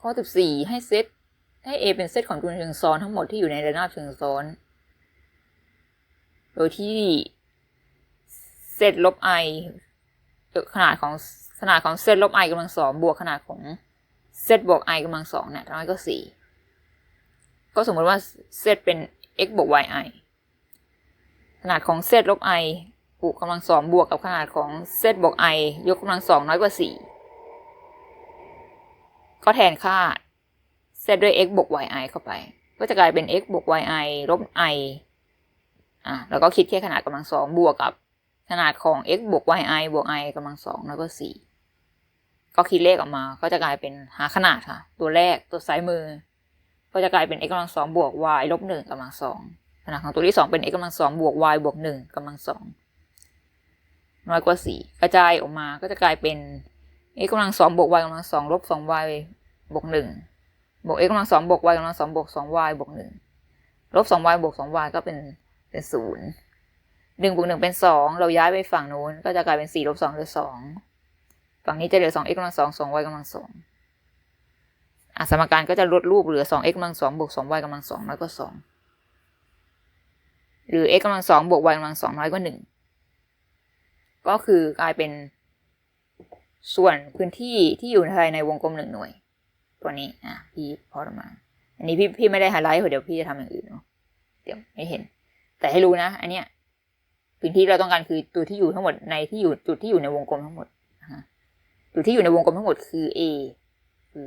ข้อสิบสี่ให้เซตให้ A เป็นเซตของตัวเชิงซ้อนทั้งหมดที่อยู่ในระนาบเชิงซ้อน โดยที่เซตลบ i ขนาดของขนาดของเซตลบ i กำลังสองบวกขนาดของเซตบวก i กำลังสองเนี่ยน้อยก็สี่ก็สมมติว่าเซตเป็น x บวก y i ขนาดของเซตลบ i บวกกำลังสองบวกกับขนาดของเซตบวก i ยกกำลังสองน้อยกว่าสี่ ก็แทนค่าเซตด้วย x บวก y i เข้าไป ก็จะกลายเป็น x บวก y i ลบ i อะแล้วก็คิดแค่ขนาดกำลังสองบวกกับขนาดของ x บวก y i บวก i กำลังสองแล้วก็สี่ก็คิดเลขออกมา ก็จะกลายเป็นหาขนาดค่ะ ตัวแรกตัวซ้ายมือ ก็จะกลายเป็น x กำลังสองบวก y ลบหนึ่งกำลังสองขนาดของตัวที่สองเป็น x กำลังสองบวก y บวกหนึ่งกำลังสองน้อยกว่าสี่กระจายออกมาก็จะกลายเป็น x กำลังสองบวก y กำลังสองลบสอง y บวกหนึ่งบวก x กำลังสองบวก y กำลังสองบวกสอง y บวกหนึ่งลบสอง y บวกสอง y ก็เป็นเป็นศูนย์หนึ่งบวกหนึ่งเป็นสองเราย้ายไปฝั่งนู้นก็จะกลายเป็นสี่ลบสองเหลือสองฝั่งนี้จะเหลือสอง x กำลังสองสอง y กำลังสองอะสมการก็จะลดรูปเหลือสอง x กำลังสองบวกสอง y กำลังสองน้อยกว่าสองหรือ x กำลังสองบวก y กำลังสองน้อยกว่าหนึ่งก็คือกลายเป็นส่วนพื้นที่ที่อยู่ภายในวงกลมหนึ่งหน่วย ตัวนี้อะพี่พอออกมา อันนี้พี่พี่ไม่ได้ไฮไลท์เดี๋ยวพี่จะทำอย่างอื่นเนาะเดี๋ยวไม่เห็น แต่ให้รู้นะ อันเนี้ยพื้นที่เราต้องการคือตัวที่อยู่ทั้งหมดในที่อยู่จุดที่อยู่ในวงกลมทั้งหมดนะฮะจุดที่อยู่ในวงกลมทั้งหมดคือ A คือ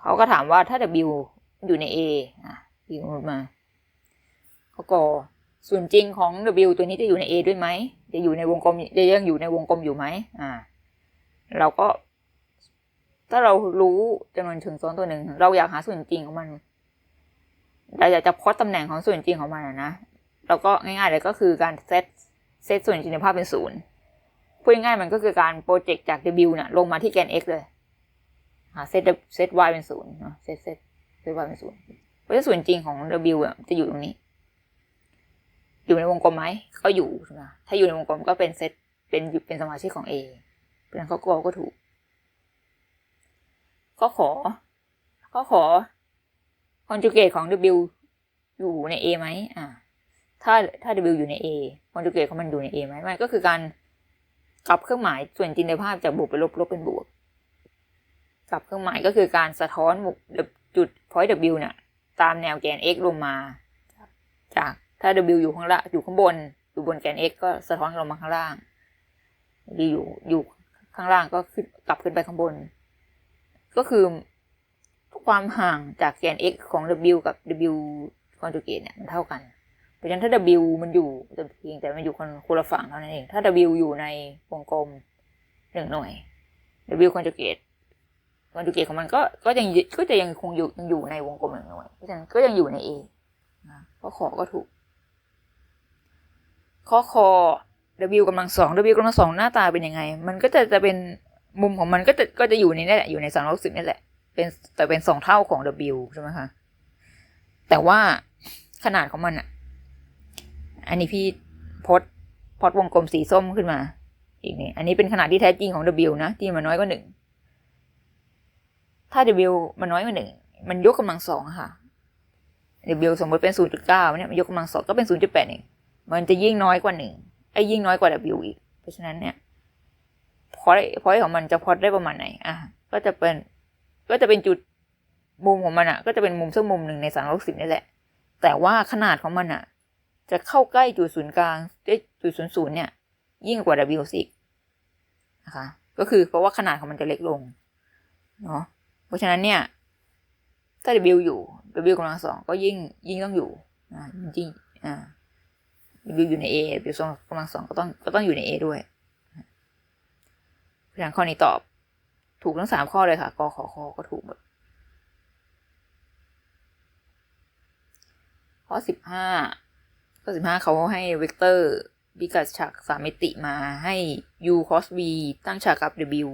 เขาก็ถามว่าถ้า W อยู่ใน A อะพี่กดมาเขาก็ส่วนจริงของ W ตัวนี้จะอยู่ใน A ด้วยไหม จะอยู่ในวงกลมจะยังอยู่ในวงกลมอยู่ไหมอ่า เราก็ ถ้าเรารู้จำนวนเชิงซ้อนตัวหนึ่ง เราอยากหาส่วนจริงของมันเราอยากจะพอดตำแหน่งของส่วนจริงของมันนะเราก็ง่ายๆเลยก็คือการเซตเซตส่วนจริงในภาพเป็นศูนย์พูดง่ายๆมันก็คือการโปรเจกต์จาก W น่ะลงมาที่แกน x เลยหาเซตเซต y เป็นศูนย์เซตเซตเซต y เป็นศูนย์เพราะฉะนั้นส่วนจริงของ W อะจะอยู่ตรงนี้ อยู่ในวงกลมไหมก็อยู่ใช่ไหมถ้าอยู่ในวงกลมก็เป็นเซตเป็นเป็นสมาชิกของ A เพราะฉะนั้นเขาก็ก็ถูก ก็ขอ ก็ขอคอนจูเกตของ W อยู่ใน A ไหมอ่าถ้าถ้า W อยู่ใน A คอนจูเกตของมันอยู่ใน A ไหมมันก็คือการกลับเครื่องหมายส่วนจริงในภาพจากบวกไปลบลบเป็นบวก กลับเครื่องหมายก็คือการสะท้อนจุด point W เนี่ยตามแนวแกน x ลงมา จากถ้า W อยู่ข้างล่างอยู่ข้างบน อยู่บนแกน x ก็สะท้อนลงมาข้างล่างอยู่อยู่ข้างล่างก็ขึ้นกลับขึ้นไปข้างบน ก็คือความห่างจากแกน x ของ w กับ w คอนจูเกตเนี่ยมันเท่ากัน เพราะฉะนั้นถ้า w มันอยู่แต่เพียงแต่มันอยู่คนคนละฝั่งเท่านั้นเอง ถ้า w อยู่ในวงกลมหนึ่งหน่วย w คอนจูเกตคอนจูเกตของมันก็ก็ยังก็จะยังคงอยู่ยังอยู่ในวงกลมหนึ่งหน่วย เพราะฉะนั้นก็ยังอยู่ใน a นะข้อขอก็ถูก ข้อคอ w กำลังสอง w กำลังสองหน้าตาเป็นยังไง มันก็จะจะเป็น มุมของมันก็จะก็จะอยู่ในนี่แหละอยู่ในสามร้อยสิบนี่แหละ เป็นแต่เป็นสองเท่าของ w ใช่ไหมคะ แต่ว่าขนาดของมันอะ อันนี้พี่พดพดวงกลมสีส้มขึ้นมา อีกนี่อันนี้เป็นขนาดที่แท้จริงของ w นะ ที่มันน้อยกว่าหนึ่ง ถ้า w มันน้อยกว่าหนึ่ง มันยกกำลังสองค่ะ w สมมติเป็นศูนย์จุดเก้าเนี่ยมันยกกำลังสองก็เป็นศูนย์จุดแปดเองมันจะยิ่งน้อยกว่าหนึ่งไอ้ยิ่งน้อยกว่า W อีก เพราะฉะนั้นเนี่ย อยพอยของมันจะพอดได้ประมาณไหนอะก็จะเป็นก็จะเป็นจุดมุมของมันอะ ก็จะเป็นมุมสักมุมหนึ่งในสามร้อยสิบนี่แหละ แต่ว่าขนาดของมันอะ จะเข้าใกล้จุดศูนย์กลางจุดศูนย์ศูนย์เนี่ย ยิ่งกว่า W สินะคะก็คือเพราะว่าขนาดของมันจะเล็กลงเนาะเพราะฉะนั้นเนี่ยถ้า W อยู่ W กำลังสองก็ยิ่งยิ่งต้องอยู่อ่าจริงอ่า w อยู่ใน A บิวสองกำลังสองก็ต้องก็ต้องอยู่ใน A ด้วย ฉะนั้นข้อนี้ตอบ ถูกทั้งสามข้อเลยค่ะกขอคก็ถูกหมด ข้อสิบห้าข้อสิบห้าเขาให้เวกเตอร์บิกัดฉากสามมิติมาให้ u cos v ตั้งฉากกับ w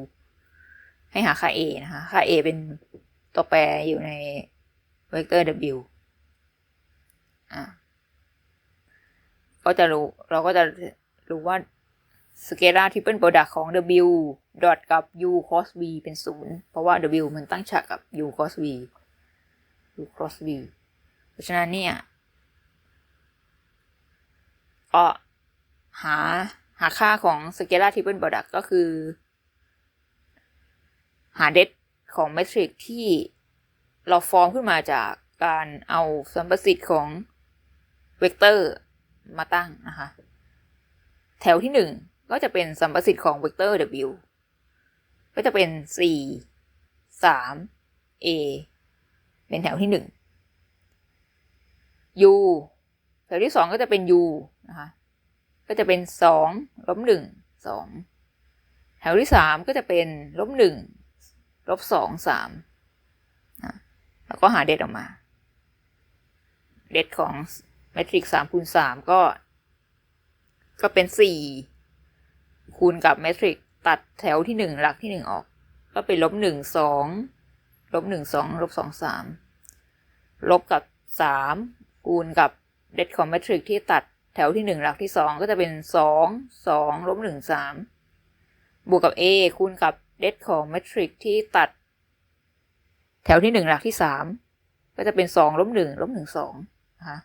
ให้หาค่า a นะคะ ค่า a เป็นตัวแปรอยู่ในเวกเตอร์ w อ่าก็จะรู้เราก็จะรู้ว่าสเกลาร์ทริปเปิลโปรดักของ W ดอทกับ u cos v เป็นศูนย์เพราะว่า w มันตั้งฉากกับ u cos v u cos v เพราะฉะนั้นเนี่ยก็หาหาค่าของ scalar triple product ก็คือ หาเดตของเมทริกที่เราฟอร์มขึ้นมาจากการเอาสัมประสิทธิ์ของเวกเตอร์มาตั้งนะคะ แถวที่หนึ่งก็จะเป็นสัมประสิทธิ์ของเวกเตอร์ w ก็จะเป็น 4 3 a เป็นแถวที่หนึ่ง u แถวที่สองก็จะเป็น u นะคะ ก็จะเป็นสองลบหนึ่งสองแถวที่สามก็จะเป็น ลบหนึ่งลบสองสามแล้วก็หาเดตออกมา เดตของเมทริกสามคูณสามก็ ก็เป็นสี่คูณกับเมทริก ตัดแถวที่หนึ่งหลักที่หนึ่งออก ก็เป็นลบหนึ่งสองลบหนึ่งสองลบสองสามลบกับสามคูณกับเดตของเมทริกที่ตัดแถวที่หนึ่งหลักที่สองก็จะเป็นสองสองลบหนึ่งสามบวกกับ a คูณกับเดตของเมทริกที่ตัด แถวที่หนึ่งหลักที่สามก็จะเป็นสองลบหนึ่งลบหนึ่งสองนะคะ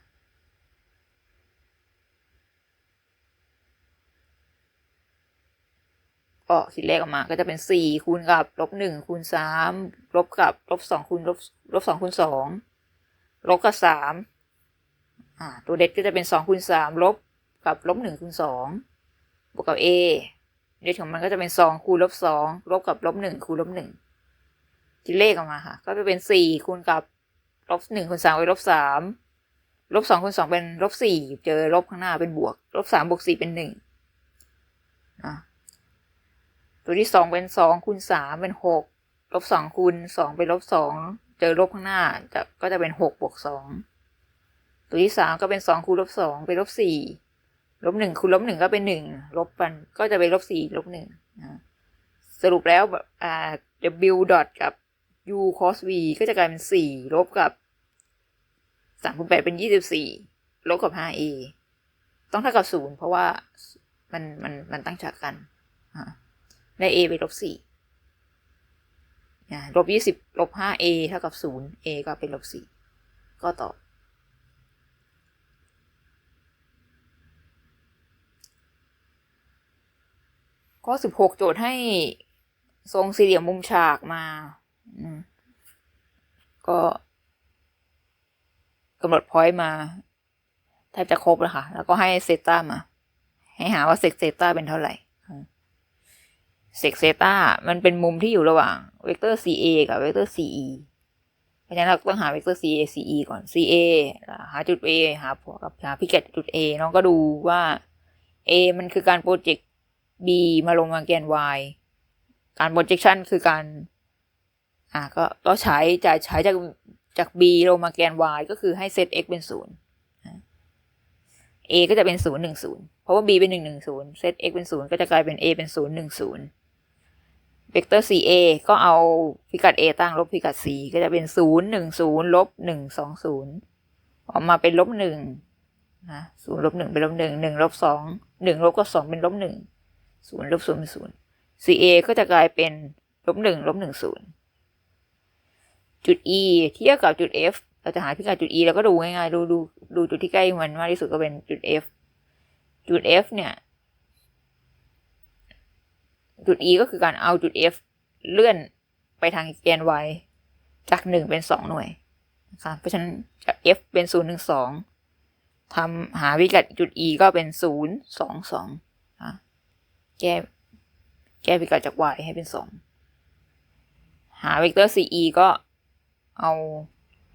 ก็คิดเลขออกมาก็จะเป็นสี่คูณกับลบหนึ่งคูณสามลบกับลบสองคูณลบลบสองคูณสองลบกับสามอ่าตัวเด็ดก็จะเป็นสองคูณสามลบกับลบหนึ่งคูณสองบวกกับ a เด็ดของมันก็จะเป็นสองคูณลบสองลบกับลบหนึ่งคูณลบหนึ่งคิดเลขออกมาค่ะ ก็จะเป็นสี่คูณกับลบหนึ่งคูณสามไปลบสามลบสองคูณสองเป็นลบสี่เจอลบข้างหน้าเป็นบวกลบสามบวกสี่เป็นหนึ่งอะ ตัวที่สองเป็นสองคูณสามเป็นหกลบสองคูณสองเป็นลบสองเจอลบข้างหน้าจะก็จะเป็นหกบวกสองตัวที่สามก็เป็นสองคูณลบสองเป็นลบสี่ลบหนึ่งคูณลบหนึ่งก็เป็นหนึ่งลบมันก็จะเป็นลบสี่ลบหนึ่งสรุปแล้วแบบอ่า w dot กับ u cos v ก็จะกลายเป็นสี่ลบกับสามคูณแปดเป็นยี่สิบสี่ลบกับห้า a ต้องเท่ากับศูนย์เพราะว่ามันมันมันตั้งฉากกัน ได้ a ไปลบสี่ลบยี่สิบลบห้า a เท่ากับศูนย์ a ก็เป็นลบสี่ก็ตอบ ข้อสิบหกโจทย์ให้ทรงสี่เหลี่ยมมุมฉากมาก็กำหนดพอยต์มาแทบจะครบแล้วค่ะ แล้วก็ให้เซต้ามา ให้หาว่าเซกเซต้าเป็นเท่าไหร่ เซกเซต้ามันเป็นมุมที่อยู่ระหว่างเวกเตอร์ CA กับเวกเตอร์ CE เพราะฉะนั้นเราต้องหาเวกเตอร์ CA CE ก่อน CA หาจุด A หากับหาพิกัดจุด A น้องก็ดูว่า A มันคือการโปรเจกต์ B มาลงมาแกน Y การ projection คือการ อ่าก็ก็ใช้จะใช้จากจาก b ลงมาแกน y ก็คือให้เซต x เป็นศูนย์ a ก็จะเป็นศูนย์หนึ่งศูนย์เพราะว่า b เป็นหนึ่งหนึ่งศูนย์เซต x เป็นศูนย์ก็จะกลายเป็น a เป็นศูนย์หนึ่งศูนย์ เวกเตอร์ ca ก็เอาพิกัด a ตั้งลบพิกัด c ก็จะเป็นศูนย์หนึ่งศูนย์ลบหนึ่งสออกมาเป็นลบหนึ่งนะศูนย์ลบหนึ่งเป็นลบหนึ่งหนึ่งลบสองหนึ่งลบกับสองเป็นลบหนึ่งศูนย์ลบศูนย์เป็นศูนย์ CA ก็จะกลายเป็นลบหนึ่งลบหนึ่งศูนย์จุด E เทียบกับจุด F เราจะหาพิกัดจุด E แล้วก็ดูง่ายๆดูดูดูจุดที่ใกล้มันมากที่สุดก็เป็นจุด F จุด F เนี่ย จุด E ก็คือการเอาจุด F เลื่อนไปทางแกน Y จากหนึ่งเป็นสองหน่วยนะคะเพราะฉะนั้นจาก F เป็นศูนย์หนึ่งสองทำหาพิกัดจุด E ก็เป็นศูนย์สองสองแก้แก้พิกัดจาก y ให้เป็นสองหาเวกเตอร์ ce ก็เอา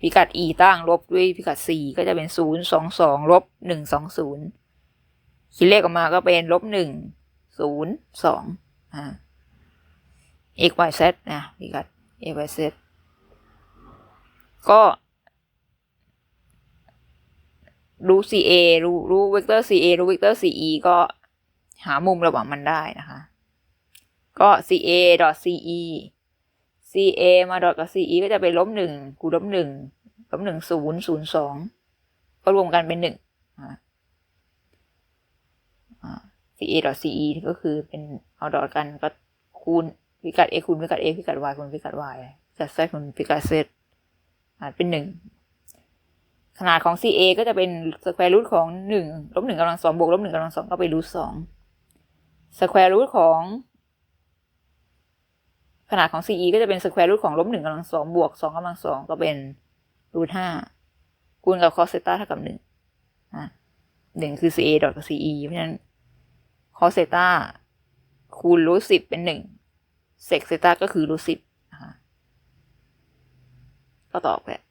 พิกัด e ตั้งลบด้วยพิกัด c ก็จะเป็นศูนย์สองสองลบหนึ่งสองศูนย์คิดเลขออกมาก็เป็นลบหนึ่งศูนย์สอง x y z นะพิกัด x y z ก็ รู้ ca รู้รู้เวกเตอร์ ca รู้เวกเตอร์ ce ก็หามุมระหว่างมันได้นะคะ ก็ ca dot ce ca มาดอทกับ ce ก็จะเป็นลบหนึ่งคูณลบหนึ่งลบหนึ่งศูนย์ศูนย์สองก็รวมกันเป็นหนึ่ง ca.ce ก็คือเป็นเอาดอทกันก็คูณพิกัด x คูณพิกัด x พิกัด y คูณพิกัด y พิกัด z คูณพิกัด z อ่าเป็นหนึ่งขนาดของ CA ก็จะเป็นสแควร์รูทของหนึ่งลบหนึ่งกำลังสองบวกลบหนึ่งกำลังสองก็เป็นรูทสองสแควร์รูทของ ขนาดของ CE ก็จะเป็นสแควร์รูทของลบหนึ่งกำลังสองบวกสองกำลังสองก็เป็นรูทห้าคูณกับ cos เซต้าเท่ากับหนึ่งอะหนึ่งคือ CA ดอทกับ CE เพราะฉะนั้น คอเซต้าคูณรูทสิบเป็นหนึ่งเซกเซต้าก็คือรูทสิบนะคะก็ตอบแบบ